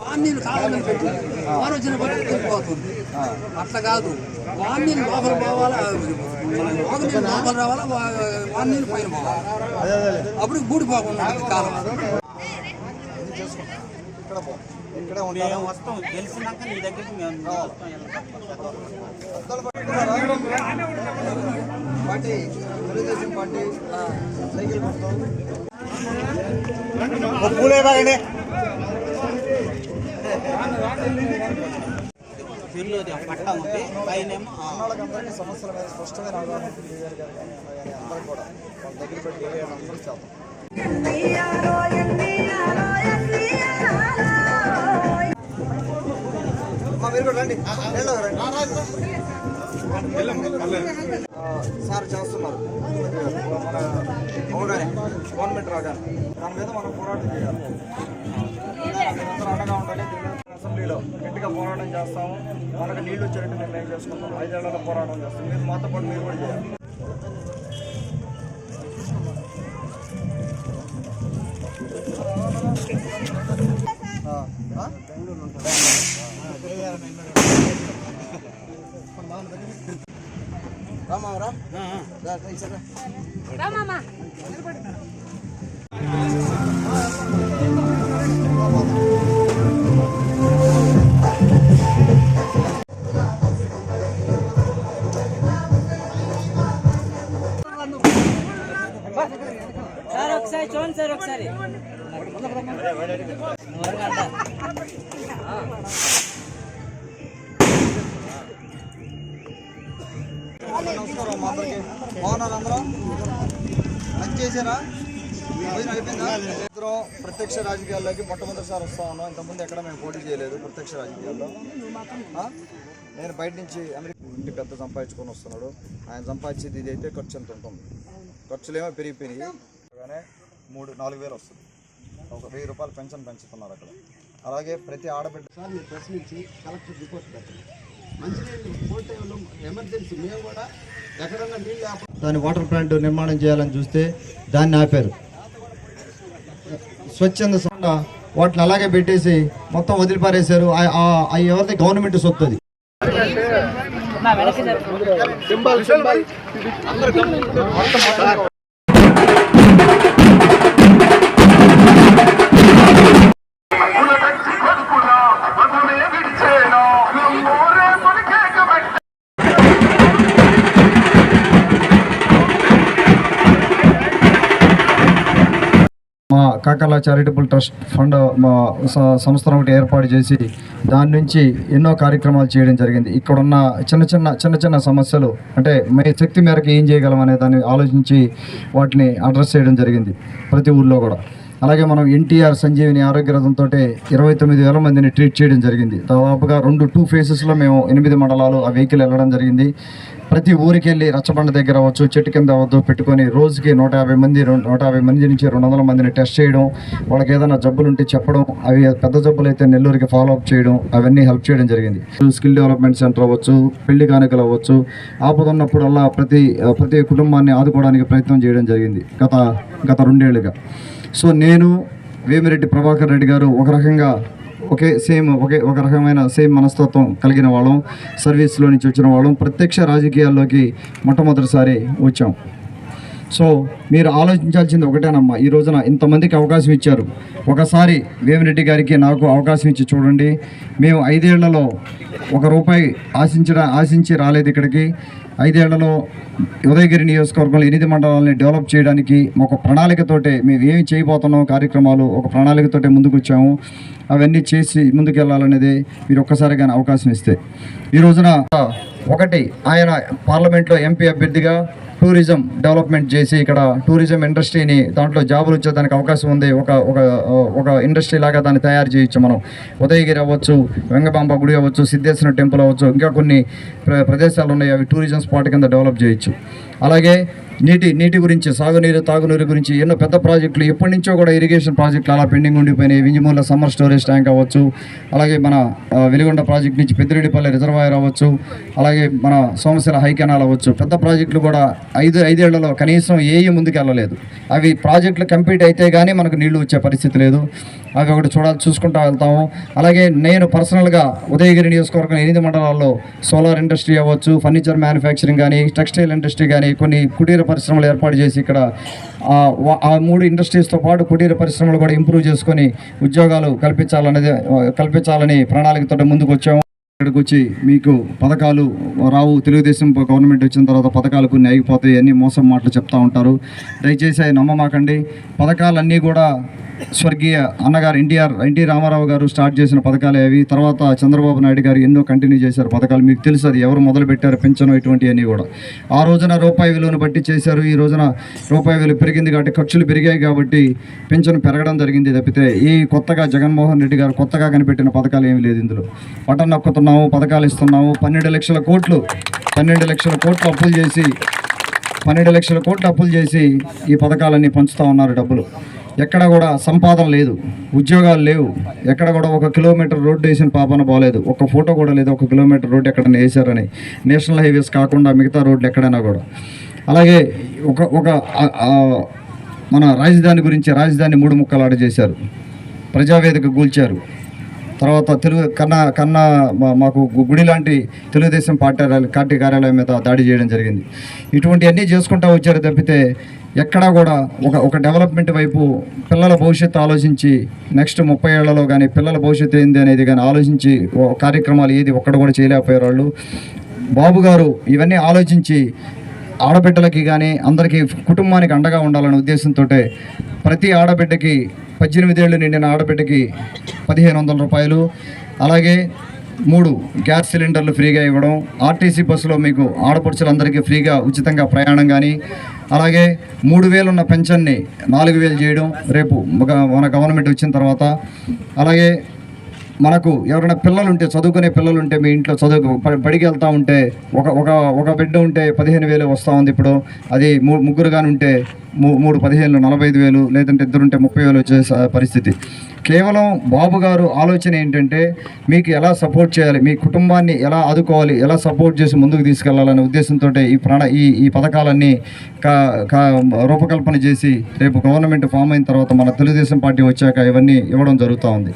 వాణ్ణీలు కావాలని పెట్టి ఆలోచన వచ్చిన అట్లా కాదు. వాణ్ణీలు లోపల పోవాలా? లోపల రావాలా? వాణ్ణీళ్ళు పైన పోవాలి? అప్పుడు గూడిపోకుండా ఉంటుంది కాలం ఇక్కడే మేము వస్తాం. తెలిసినాక నీ దగ్గరికి మేము వస్తాం. పార్టీ తెలుగుదేశం పార్టీ సైకిల్ గుర్తు ఫీల్డ్ పట్ట ఉంది. పైన వాళ్ళకందరికీ సమస్యల మీద స్పష్టమైన అవగాహన ఉంది. కేవీఆర్ గారు కానీ అలాగే అందరూ కూడా. వాళ్ళ దగ్గర పెట్టి అందరూ చేద్దాం సార్ చేస్తున్నారు. అవగానే గవర్నమెంట్ రాగానే. దాని మీద మనం పోరాటం చేయాలి. అండగా ఉండాలి. అసెంబ్లీలో గట్టిగా పోరాటం చేస్తాము. మనకు నీళ్ళు వచ్చేటట్టు నిర్ణయం చేసుకుంటాం ఐదేళ్ళలో పోరాటం చేస్తాం మీరు మాతో పాటు మీరు కూడా చేయాలి ఆ? రామా రా రా, రా, ఇక్కడ రా. సార్ ఒకసారి చూడండి సార్ ఒకసారి నమస్కారం మా అందరికి. బాగున్నారు అందరూ? మంచి చేశారా? భోజనం అయిపోయిందా? ఇద్దరం ప్రత్యక్ష రాజకీయాల్లోకి మొట్టమొదటిసారి వస్తా ఉన్నాం. ఇంతకుముందు ఎక్కడ మేము పోటీ చేయలేదు ప్రత్యక్ష రాజకీయాల్లో. నేను బయట నుంచి అమెరికా ఇంటి పెద్ద సంపాదించుకొని వస్తున్నాడు. ఆయన సంపాదించేది ఇది అయితే ఖర్చు ఎంత ఉంటుంది? ఖర్చులేమో పెరిగిపోయినాయి. అలానే మూడు నాలుగు వేలు వస్తుంది. ఒక వెయ్యి రూపాయలు పెన్షన్ పెంచుతున్నారు అక్కడ. అలాగే ప్రతి ఆడబిడ్డ సార్ మీరు ప్రశ్నించి కలెక్టర్ రిపోర్ట్ పెట్టండి. మంచినీళ్ళు పోతే ఎమర్జెన్సీ మేము కూడా ఎక్కడన్నా నీళ్ళు ఆప- దాని వాటర్ ప్లాంట్ నిర్మాణం చేయాలని చూస్తే దాన్ని ఆపారు. స్వచ్ఛంద సంస్థ వాటిని అలాగే పెట్టేసి మొత్తం వదిలిపారేశారు. ఆ- ఆ- ఆ ఎవరిది? గవర్నమెంట్ సొత్తు అది మా కాకల చారిటబుల్ ట్రస్ట్ ఫండ్ మా సంస్థను ఒకటి ఏర్పాటు చేసి దాని నుంచి ఎన్నో కార్యక్రమాలు చేయడం జరిగింది. ఇక్కడున్న చిన్న చిన్న చిన్న చిన్న సమస్యలు అంటే మే శక్తి మేరకు ఏం చేయగలం అనే దాన్ని ఆలోచించి వాటిని అడ్రస్ చేయడం జరిగింది ప్రతి ఊర్లో కూడా. అలాగే మనం ఎన్టీఆర్ సంజీవిని ఆరోగ్య రథంతో ఇరవై తొమ్మిది వేల మందిని ట్రీట్ చేయడం జరిగింది. దాదాపుగా రెండు టూ ఫేసెస్లో మేము ఎనిమిది మండలాలు ఆ వెహికల్ వెళ్ళడం జరిగింది. ప్రతి ఊరికి వెళ్ళి రచ్చబండ దగ్గర అవ్వచ్చు చెట్టు కింద అవ్వద్దు పెట్టుకొని రోజుకి నూట యాభై మంది నూట యాభై మంది నుంచి రెండు వందల మందిని టెస్ట్ చేయడం వాళ్ళకి ఏదైనా జబ్బులు ఉంటే చెప్పడం అవి పెద్ద జబ్బులు అయితే నెల్లూరుకి ఫాలో అప్ చేయడం అవన్నీ హెల్ప్ చేయడం జరిగింది. స్కిల్ డెవలప్మెంట్ సెంటర్ అవ్వచ్చు పెళ్ళి కానుకలు అవ్వచ్చు ఆపదన్నప్పుడల్లా ప్రతి ప్రతి కుటుంబాన్ని ఆదుకోవడానికి ప్రయత్నం చేయడం జరిగింది గత గత రెండేళ్ళుగా. సో నేను వేమిరెడ్డి ప్రభాకర్ రెడ్డి గారు ఒక రకంగా ఒకే సేమ్ ఒకే ఒక రకమైన సేమ్ మనస్తత్వం కలిగిన వాళ్ళం సర్వీస్లో నుంచి వచ్చిన వాళ్ళం ప్రత్యక్ష రాజకీయాల్లోకి మొట్టమొదటిసారి వచ్చాం. సో మీరు ఆలోచించాల్సింది ఒకటేనమ్మా ఈ రోజున ఇంతమందికి అవకాశం ఇచ్చారు. ఒకసారి వేమిరెడ్డి గారికి నాకు అవకాశం ఇచ్చి చూడండి. మేము ఐదేళ్ళలో ఒక రూపాయి ఆశించడం ఆశించి రాలేదు ఇక్కడికి. ఐదేళ్ళలో ఉదయగిరి నియోజకవర్గంలో ఎనిమిది మండలాలని డెవలప్ చేయడానికి ఒక ప్రణాళికతోటే మేము ఏమి చేయబోతున్నాం కార్యక్రమాలు ఒక ప్రణాళికతోటే ముందుకు వచ్చాము అవన్నీ చేసి ముందుకెళ్ళాలనేది మీరు ఒక్కసారిగా అవకాశం ఇస్తే. ఈ రోజున ఒకటి ఆయన పార్లమెంట్లో ఎంపీ అభ్యర్థిగా టూరిజం డెవలప్మెంట్ చేసి ఇక్కడ టూరిజం ఇండస్ట్రీని దాంట్లో జాబులు వచ్చేదానికి అవకాశం ఉంది. ఒక ఒక ఒక ఇండస్ట్రీ లాగా దాన్ని తయారు చేయొచ్చు మనం. ఉదయగిరి అవ్వచ్చు వెంగబాంబ గుడి అవ్వచ్చు సిద్ధేశ్వర టెంపుల్ అవ్వచ్చు ఇంకా కొన్ని ప్ర- ప్రదేశాలు ఉన్నాయి. అవి టూరిజం స్పాట్ కింద డెవలప్ చేయొచ్చు. అలాగే నీటి నీటి గురించి సాగునీరు తాగునీరు గురించి ఎన్నో పెద్ద ప్రాజెక్టులు ఎప్పటి నుంచో కూడా ఇరిగేషన్ ప్రాజెక్టులు అలా పెండింగ్ ఉండిపోయినాయి. వింజమూల సమ్మర్ స్టోరేజ్ ట్యాంక్ అవ్వచ్చు అలాగే మన వెలుగొండ ప్రాజెక్ట్ నుంచి పెద్దిరెడ్డిపల్లి రిజర్వాయర్ అవ్వచ్చు అలాగే మన సోమశిల హై కెనాల్ అవ్వచ్చు. పెద్ద ప్రాజెక్టులు కూడా ఐదు ఐదేళ్ళలో కనీసం ఏ ముందుకు వెళ్ళలేదు అవి ప్రాజెక్టులు కంప్లీట్ అయితే కానీ మనకు నీళ్ళు వచ్చే పరిస్థితి లేదు. అవి ఒకటి చూడాలి చూసుకుంటూ వెళ్తాము. అలాగే నేను పర్సనల్గా ఉదయగిరి నియోజకవర్గం ఎనిమిది మండలాల్లో సోలార్ ఇండస్ట్రీ అవ్వచ్చు ఫర్నిచర్ మ్యానుఫ్యాక్చరింగ్ కానీ టెక్స్టైల్ ఇండస్ట్రీ కానీ కొన్ని కుటీర పరిశ్రమలు ఏర్పాటు చేసి ఇక్కడ ఆ ఆ మూడు ఇండస్ట్రీస్తో పాటు కుటీర పరిశ్రమలు కూడా ఇంప్రూవ్ చేసుకొని ఉద్యోగాలు కల్పించాలనేది కల్పించాలని ప్రణాళికతో ముందుకు వచ్చాము. ఇక్కడికి వచ్చి మీకు పథకాలు రావు తెలుగుదేశం గవర్నమెంట్ వచ్చిన తర్వాత పథకాలు కొన్ని ఆగిపోతాయి అన్ని మోసం మాటలు చెప్తా ఉంటారు. దయచేసి నమ్మమాకండి. పథకాలన్నీ కూడా స్వర్గీయ అన్నగారు ఎన్టీఆర్ ఎన్టీ రామారావు గారు స్టార్ట్ చేసిన పథకాలే అవి. తర్వాత చంద్రబాబు నాయుడు గారు ఎన్నో కంటిన్యూ చేశారు పథకాలు. మీకు తెలుసు అది ఎవరు మొదలు పెట్టారు పెంచను ఇటువంటివన్నీ కూడా. ఆ రోజున రూపాయి విలువను బట్టి చేశారు. ఈ రోజున రూపాయి విలువ పెరిగింది కాబట్టి ఖర్చులు పెరిగాయి కాబట్టి పెన్షన్ పెరగడం జరిగింది తప్పితే ఈ కొత్తగా జగన్మోహన్ రెడ్డి గారు కొత్తగా కనిపెట్టిన పథకాలు ఏమీ లేదు ఇందులో. పట్టణ నొక్కుతున్నాము పథకాలు ఇస్తున్నాము. పన్నెండు లక్షల కోట్లు పన్నెండు లక్షల కోట్లు అప్పులు చేసి పన్నెండు లక్షల కోట్లు అప్పులు చేసి ఈ పథకాలన్నీ పంచుతూ ఉన్నారు డబ్బులు. ఎక్కడ కూడా సంపాదన లేదు ఉద్యోగాలు లేవు. ఎక్కడ కూడా ఒక కిలోమీటర్ రోడ్డు వేసిన పాపన బాగలేదు ఒక ఫోటో కూడా లేదు ఒక కిలోమీటర్ రోడ్డు ఎక్కడైనా వేశారని. నేషనల్ హైవేస్ కాకుండా మిగతా రోడ్లు ఎక్కడైనా కూడా. అలాగే ఒక ఒక మన రాజధాని గురించి రాజధాని మూడు ముక్కలాట చేశారు. ప్రజావేదిక కూల్చారు తర్వాత తెలుగు కన్నా కన్నా మా- మాకు గు- గుడి లాంటి తెలుగుదేశం పార్టీ పార్టీ కార్యాలయం మీద దాడి చేయడం జరిగింది. ఇటువంటివన్నీ చేసుకుంటూ వచ్చారు తప్పితే ఎక్కడా కూడా ఒక ఒక డెవలప్మెంట్ వైపు పిల్లల భవిష్యత్తు ఆలోచించి నెక్స్ట్ ముప్పై ఏళ్ళలో కానీ పిల్లల భవిష్యత్తు ఏంది అనేది కానీ ఆలోచించి ఓ కార్యక్రమాలు ఏది ఒక్కడ కూడా చేయలేకపోయారు వాళ్ళు. బాబు గారు ఇవన్నీ ఆలోచించి ఆడబిడ్డలకి కానీ అందరికీ కుటుంబానికి అండగా ఉండాలనే ఉద్దేశంతో ప్రతి ఆడబిడ్డకి పద్దెనిమిదేళ్ళు నిండిన ఆడబిడ్డకి పదిహేను వందల రూపాయలు. అలాగే మూడు గ్యాస్ సిలిండర్లు ఫ్రీగా ఇవ్వడం ఆర్టీసీ బస్సులో మీకు ఆడపడుచులందరికీ ఫ్రీగా ఉచితంగా ప్రయాణం కానీ అలాగే మూడు వేలు ఉన్న పెన్షన్ని నాలుగు వేలు చేయడం రేపు ఒక- మన గవర్నమెంట్ వచ్చిన తర్వాత అలాగే మనకు ఎవరైనా పిల్లలు ఉంటే చదువుకునే పిల్లలు ఉంటే మీ ఇంట్లో చదువు బడికి వెళ్తూ ఉంటే ఒక ఒక ఒక బిడ్డ ఉంటే పదిహేను వేలు వస్తూ ఉంది ఇప్పుడు. అది మూ ముగ్గురు కానీ ఉంటే మూ మూడు పదిహేను నలభై ఐదు వేలు లేదంటే ఇద్దరు ఉంటే ముప్పై వేలు వచ్చే పరిస్థితి. కేవలం బాబు గారు ఆలోచన ఏంటంటే మీకు ఎలా సపోర్ట్ చేయాలి మీ కుటుంబాన్ని ఎలా ఆదుకోవాలి ఎలా సపోర్ట్ చేసి ముందుకు తీసుకెళ్ళాలనే ఉద్దేశంతో ఈ ప్రాణ ఈ ఈ పథకాలన్నీ కా కా రూపకల్పన చేసి రేపు గవర్నమెంట్ ఫామ్ అయిన తర్వాత మన తెలుగుదేశం పార్టీ వచ్చాక ఇవన్నీ ఇవ్వడం జరుగుతూ ఉంది.